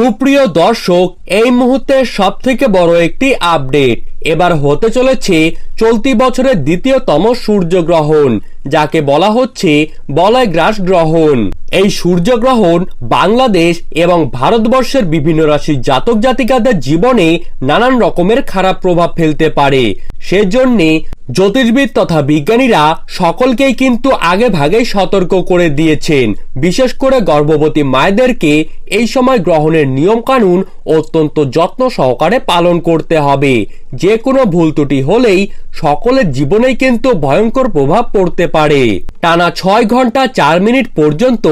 সুপ্রিয় দর্শক, এই মুহূর্তে সব থেকে বড় একটি আপডেট। এবার হতে চলেছে চলতি বছরের দ্বিতীয়তম সূর্যগ্রহণ, যাকে বলা হচ্ছে বলয় গ্রাস গ্রহণ। এই সূর্যগ্রহণ বাংলাদেশ এবং ভারতবর্ষের বিভিন্ন রাশির জাতক জাতিকাদের জীবনে নানান রকমের খারাপ প্রভাব ফেলতে পারে। সেজন্যে জ্যোতির্বিদ তথা বিজ্ঞানীরা সকলকেই কিন্তু আগে ভাগেই সতর্ক করে দিয়েছেন। বিশেষ করে গর্ভবতী মায়েদেরকে এই সময় গ্রহণের নিয়মকানুন অত্যন্ত যত্ন সহকারে পালন করতে হবে। যে কোনো ভুল ত্রুটি হলেই সকলের জীবনেই কিন্তু ভয়ঙ্কর প্রভাব পড়তে পারে। টানা ছয় ঘণ্টা চার মিনিট পর্যন্ত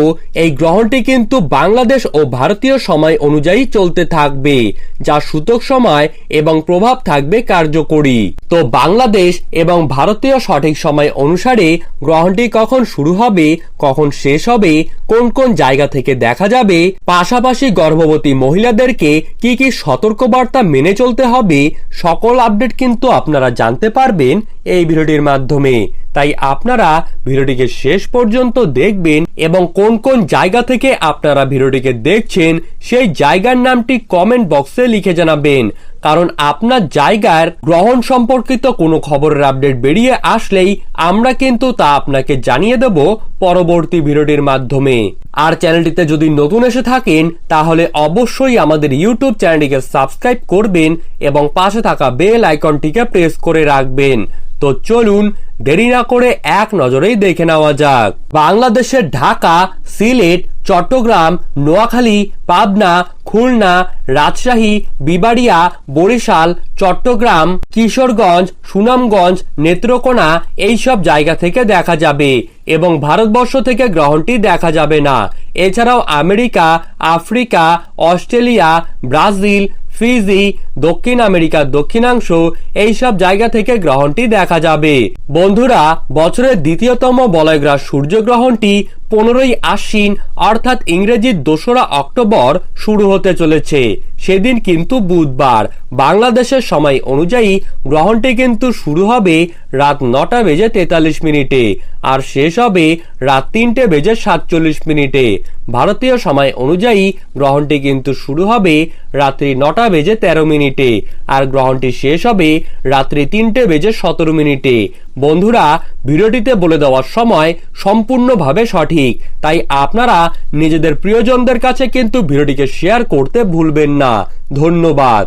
এই গ্রহণটি কিন্তু বাংলাদেশ ও ভারতীয় সময় অনুযায়ী চলতে থাকবে, যা সূতক সময় এবং প্রভাব থাকবে কার্যকরী। তো বাংলাদেশ এবং ভারতীয় সঠিক সময় অনুসারে গ্রহণটি কখন শুরু হবে, কখন শেষ হবে, কোন কোন জায়গা থেকে দেখা যাবে, পাশাপাশি গর্ভবতী মহিলাদেরকে কি কি সতর্কবার্তা মেনে চলতে হবে, সকল আপডেট কিন্তু আপনারা জানতে পারবেন এই ভিডিওটির মাধ্যমে। তাই আপনারা ভিডিওটিকে শেষ পর্যন্ত দেখবেন এবং কোন কোন জায়গা থেকে আপনারা ভিডিওটিকে দেখছেন, সেই জায়গার নামটি কমেন্ট বক্সে লিখে জানাবেন। কারণ আপনার জায়গার গ্রহণ সম্পর্কিত কোনো খবরের আপডেট বেরিয়ে আসলেই আমরা কিন্তু তা আপনাকে জানিয়ে দেব পরবর্তী ভিডিওটির মাধ্যমে। আর চ্যানেলটিতে যদি নতুন এসে থাকেন, তাহলে অবশ্যই আমাদের ইউটিউব চ্যানেলটিকে সাবস্ক্রাইব করবেন এবং পাশে থাকা বেল আইকনটিকে প্রেস করে রাখবেন। তো চলুন দেরি না করে এক নজরেই দেখে নেওয়া যাক। বাংলাদেশের ঢাকা, সিলেট, চট্টগ্রাম, নোয়াখালী, পাবনা, খুলনা, রাজশাহী, বিবাড়িয়া, বরিশাল, চট্টগ্রাম, কিশোরগঞ্জ, সুনামগঞ্জ, নেত্রকোনা এইসব জায়গা থেকে দেখা যাবে এবং ভারতবর্ষ থেকে গ্রহণটি দেখা যাবে না। এছাড়াও America, Africa, Australia, Brazil, Fiji দক্ষিণ আমেরিকার দক্ষিণাংশ এইসব জায়গা থেকে গ্রহণটি দেখা যাবে। বন্ধুরা, বছরের দ্বিতীয়তম বলয়গ্রাস সূর্যগ্রহণটি পনেরোই আশ্বিন, অর্থাৎ ইংরেজির দোসরা অক্টোবর, শুরু হতে চলেছে। সেদিন কিন্তু বুধবার। বাংলাদেশের সময় অনুযায়ী গ্রহণটি কিন্তু শুরু হবে রাত নটা বেজে তেতাল্লিশ মিনিটে, আর শেষ হবে রাত তিনটে বেজে সাতচল্লিশ মিনিটে। ভারতীয় সময় অনুযায়ী গ্রহণটি কিন্তু শুরু হবে রাত্রি নটা বেজে তেরো মিনিটে। আর গ্রহণটি শেষ হবে রাত্রি তিনটে বেজে সতেরো মিনিটে। বন্ধুরা, ভিডিওটিতে বলে দেওয়ার সময় সম্পূর্ণভাবে সঠিক। তাই আপনারা নিজেদের প্রিয়জনদের কাছে কিন্তু ভিডিওটিকে শেয়ার করতে ভুলবেন না। ধন্যবাদ।